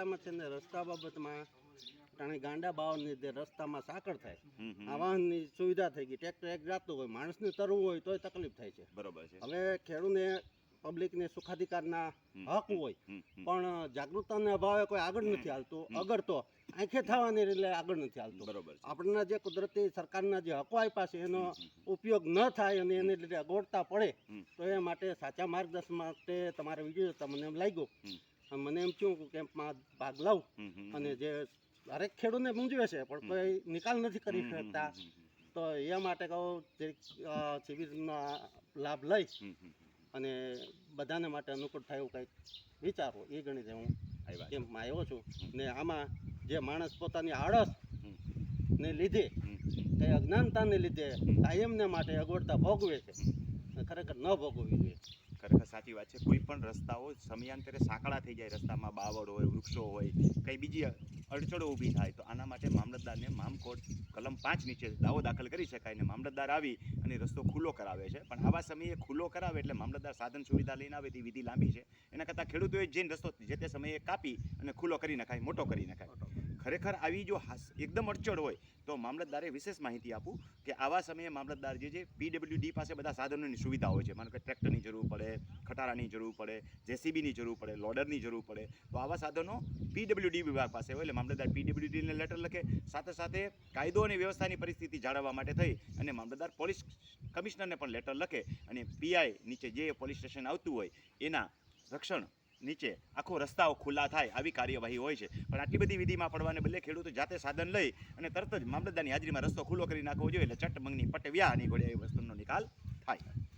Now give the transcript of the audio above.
શાળામાં છે ને રસ્તા બાબતમાં ટાણે ગાંડા બાવની જે રસ્તામાં સાકર થાય. આ વાહનની સુવિધા થઈ ગઈ ટ્રેક્ટર એક જાતું હોય માણસને તરવું હોય તોય તકલીફ થાય છે. બરોબર છે. હવે ખેડૂને પબ્લિકને સુખાધિકારના હક હોય. પણ જાગૃતતાના અભાવે કોઈ આગળ નથી હાલતું. અગર તો આંખે થવાની એટલે આગળ નથી હાલતું. બરોબર આપણના જે કુદરતી સરકારના જે હકો આપ્યા છે એનો ઉપયોગ ન થાય અને એને લીધે અગવડતા પડે તો એ માટે સાચા માર્ગદર્શન માટે તમારે વીડિયો તમને લાગ્યો. મને એમ થયું કે કેમ્પમાં ભાગ લઉં. અને જે દરેક ખેડૂતને મૂંઝવે છે પણ કોઈ નિકાલ નથી કરી શકતા. તો એ માટે કહું જે શિબિરનો લાભ લઈ. અને બધાને માટે અનુકૂળ થાય એવું કંઈક વિચારો. એ ગણીને હું કેમ્પમાં આવ્યો છું. ને આમાં જે માણસ પોતાની આળસ ને લીધે તે અજ્ઞાનતાને લીધે કાયમને માટે અગવડતા ભોગવે છે. ખરેખર ન ભોગવવી જોઈએ. ખરેખર સાચી વાત છે. કોઈ પણ રસ્તાઓ સમયાંતરે સાંકડા થઈ જાય, રસ્તામાં બાવળ હોય, વૃક્ષો હોય, કંઈ બીજી અડચણો ઊભી થાય, તો આના માટે મામલતદારને મામકોટ કલમ પાંચ નીચે દાવો દાખલ કરી શકાય ને મામલતદાર આવી અને રસ્તો ખુલ્લો કરાવે છે. પણ આવા સમયે ખુલ્લો કરાવે એટલે મામલતદાર સાધન સુવિધા લઈને આવે તે વિધિ લાંબી છે. એના કરતાં ખેડૂતોએ જઈને રસ્તો, જે તે સમયે કાપી અને ખુલ્લો કરી નાખાય, મોટો કરી નખાય. ખરેખર આવી જો એકદમ અડચણ હોય, તો મામલતદારે વિશેષ માહિતી આપું કે આવા સમયે મામલતદાર જે છે પીડબ્લ્યુડી પાસે બધા સાધનોની સુવિધા હોય છે. માનો કે ટ્રેક્ટરની જરૂર પડે, ખટારાની જરૂર પડે, જેસીબીની જરૂર પડે, લોડરની જરૂર પડે. તો આવા સાધનો પીડબ્લ્યુડી વિભાગ પાસે હોય એટલે મામલતદાર પીડબ્લ્યુડીને લેટર લખે. સાથે સાથે કાયદો અને વ્યવસ્થાની પરિસ્થિતિ જાળવવા માટે થઈ અને મામલતદાર પોલીસ કમિશનરને પણ લેટર લખે અને પીઆઈ નીચે જે પોલીસ સ્ટેશન આવતું હોય, એના રક્ષણ નીચે. આખો રસ્તાઓ ખુલ્લા થાય આવી કાર્યવાહી હોય છે. પણ આટલી બધી વિધિમાં પડવાને બદલે ખેડૂતો જાતે સાધન લઈ અને તરત જ મામલતદારની હાજરીમાં રસ્તો ખુલ્લો કરી નાખવો જોઈએ એટલે ચટ મંગની પટ વ્યાહની ઘોડે વસ્તુનો નિકાલ થાય.